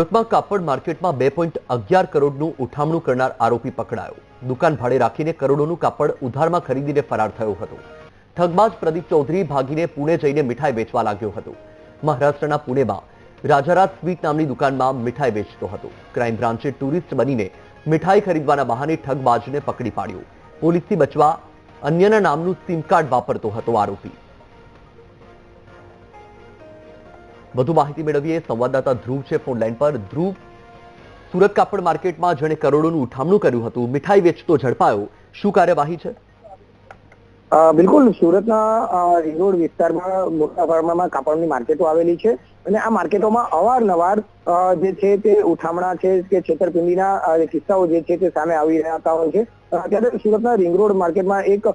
સુરતમાં કાપડ માર્કેટમાં બે પોઈન્ટ અગિયાર કરોડનું ઉઠામણું કરનાર આરોપી પકડાયો. દુકાન ભાડે રાખીને કરોડોનું કાપડ ઉધારમાં ખરીદીને ફરાર થયો હતો. ઠગબાજ પ્રદીપ ચૌધરી ભાગીને પુણે જઈને મીઠાઈ વેચવા લાગ્યો હતો. મહારાષ્ટ્રના પુણેમાં રાજારાજ સ્વીટ નામની દુકાનમાં મીઠાઈ વેચતો હતો. ક્રાઇમ બ્રાન્ચે ટુરિસ્ટ બનીને મીઠાઈ ખરીદવાના બહાને ઠગબાજને પકડી પાડ્યો. પોલીસથી બચવા અન્યના નામનું સિમ કાર્ડ વાપરતો હતો આરોપી. વધુ માહિતી મેળવીએ. સંવાદદાતા ધ્રુવ છે ફોન લાઈન પર. ધ્રુવ, સુરત કાપડ માર્કેટમાં જેણે કરોડોનું ઉઠામણું કર્યું હતું, મીઠાઈ વેચતો ઝડપાયો. શું કાર્યવાહી છે? બિલકુલ. સુરતના રિંગ વિસ્તારમાં, મોટા પ્રમાણમાં કાપડની માર્કેટો આવેલી છે. અને આ માર્કેટોમાં અવારનવાર જે છે તે ઉઠામણા છે કે છેતરપિંડીના કિસ્સાઓ જે છે તે સામે આવી રહ્યા હોય છે. ત્યારે સુરતના રિંગ રોડ માર્કેટમાં એક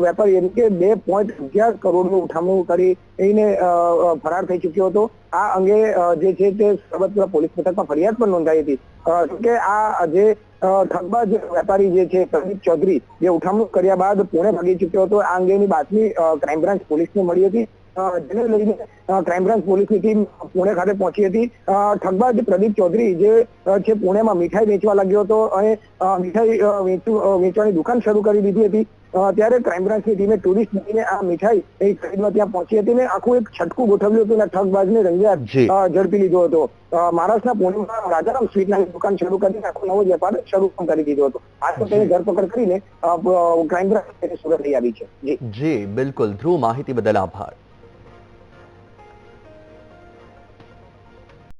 વેપારી એમ કે બે પોઈન્ટ અગિયાર કરોડનું ઉઠામણું કરી એને અ, અ, ફરાર થઈ ચુક્યો હતો. આ અંગે જે છે તે સરબતપુરા પોલીસ મથકમાં ફરિયાદ પણ નોંધાઈ હતી. કે આ જે ઠગબાજ વેપારી જે છે પ્રદીપ ચૌધરી જે ઉઠામણું કર્યા બાદ પુણે ભાગી ચુક્યો હતો. આ અંગેની બાતમી ક્રાઇમ બ્રાન્ચ પોલીસને મળી હતી. જેને લઈને ક્રાઇમ બ્રાન્ચ પોલીસની ટીમ પુણે ખાતે પહોંચી હતી. ઠગબાજ પ્રદીપ ચૌધરી જે છે પુણેમાં મીઠાઈ વેચવા લાગ્યો હતો અને મીઠાઈ વેચવાની દુકાન શરૂ કરી દીધી હતી. ત્યારે ક્રાઇમ બ્રાન્ચની ટીમે ટુરિસ્ટ લઈને આ મીઠાઈ એ ખરીદવા ત્યાં પહોંચી હતી ને આખું એક છટકું ગોઠવ્યું હતું અને ઠગબાજને રંગ્યા ઝડપી લીધો હતો. મહારાષ્ટ્રના પુણેમાં રાજારામ સ્વીટની દુકાન શરૂ કરીને આખો નવો વેપાર શરૂ પણ કરી દીધો હતો. આ તો તેની ધરપકડ કરીને ક્રાઇમ બ્રાન્ચ સુરત લઈ આવી છે. જી બિલકુલ. ધ્રુવ માહિતી બદલ આભાર.